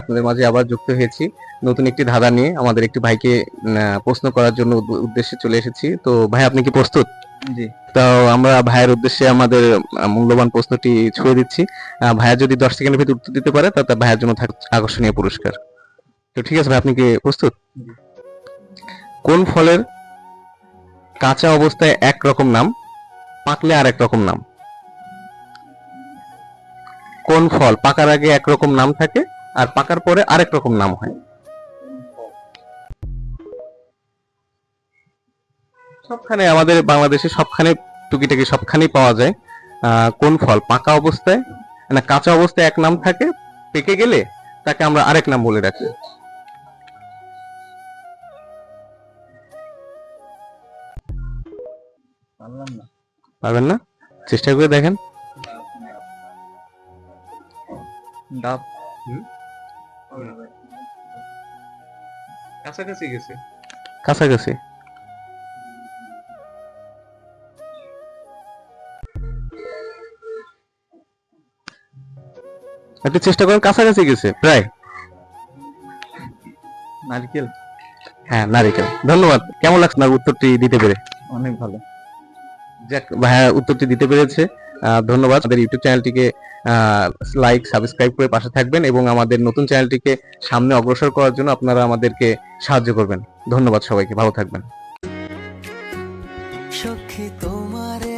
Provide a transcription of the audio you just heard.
আপনাদের মাঝে আবার যুক্ত হয়েছি। নতুন একটি ধাঁধা নিয়ে আমাদের একটি ভাইকে প্রশ্ন করার জন্য উদ্দেশ্যে চলে এসেছি। তো ভাই আপনি কি প্রস্তুত? জি। তো আমরা ভাইয়ের উদ্দেশ্যে আমাদের মূল্যবান প্রশ্নটি ছুঁয়ে দিচ্ছি। ভাইয়া যদি দশ সেকেন্ডের ভিতরে উত্তর দিতে পারে তাতে ভাইয়ের জন্য আকর্ষণীয় পুরস্কার। তো ঠিক আছে ভাই আপনি কি প্রস্তুত? কোন ফলের কাঁচা অবস্থায় এক রকম নাম পাকলে আর এক রকম নাম? কোন ফল পাকার আগে একরকম নাম থাকে আর পাকার পরে আরেক রকম নাম হয়। সবখানে আমাদের বাংলাদেশে সবখানে টুকিটাকি সবখানেই পাওয়া যায়। কোন ফল? পাকা অবস্থায়? না কাঁচা অবস্থায় এক নাম থাকে পেকে গেলে তাকে আমরা আরেক নাম বলে রাখি। পারবেন না? চেষ্টা করে দেখেন। ডাব। কাছাকাছি গেছে। কাছাকাছি? একটু চেষ্টা করেন কাছাকাছি গেছে প্রায়। নারকেল। হ্যাঁ নারিকেল। ধন্যবাদ। কেমন লাগছে না উত্তরটি দিতে পেরে? অনেক ভালো। যাক ভাইয়া উত্তরটি দিতে পেরেছে। ধন্যবাদ। আমাদের ইউটিউব চ্যানেলটিকে লাইক সাবস্ক্রাইব করে পাশে থাকবেন এবং আমাদের নতুন চ্যানেলটিকে সামনে অগ্রসর করার জন্য আপনারা আমাদেরকে সাহায্য করবেন। ধন্যবাদ সবাইকে, ভালো থাকবেন। সখী তোমারে